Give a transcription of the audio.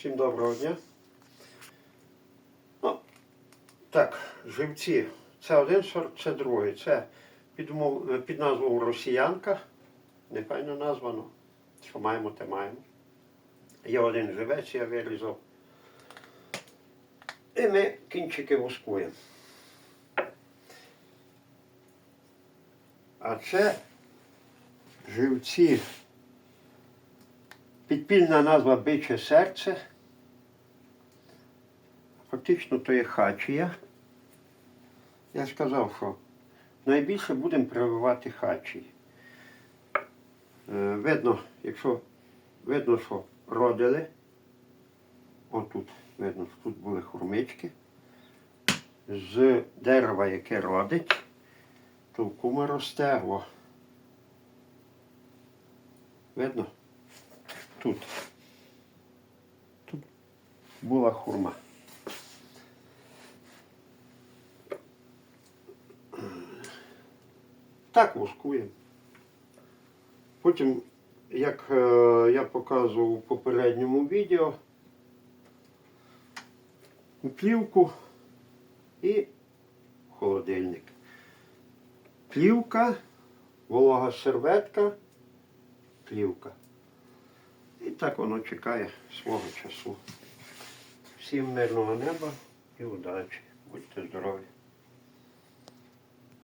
Всім доброго дня. Ну, так, живці. Це один сорт, це другий. Це під, під назвою Росіянка. Непевна назва, ну, що маємо, те маємо. Є один живець, я вирізав. І ми кінчики воскуємо. А це живці. Підпільна назва биче серце. Фактично то є хачія. Я сказав, що найбільше будемо прививати хачії. Е, видно, якщо видно, що родили. Отут видно, що тут були хурмички. З дерева, яке родить, то в кума росте. Видно? Тут. Тут була хурма. Так воскуємо. Потім, як е, я показував у попередньому відео, у плівку і холодильник. Плівка, волога серветка, плівка. Так воно чекає свого часу. Всім мирного неба і удачі. Будьте здорові!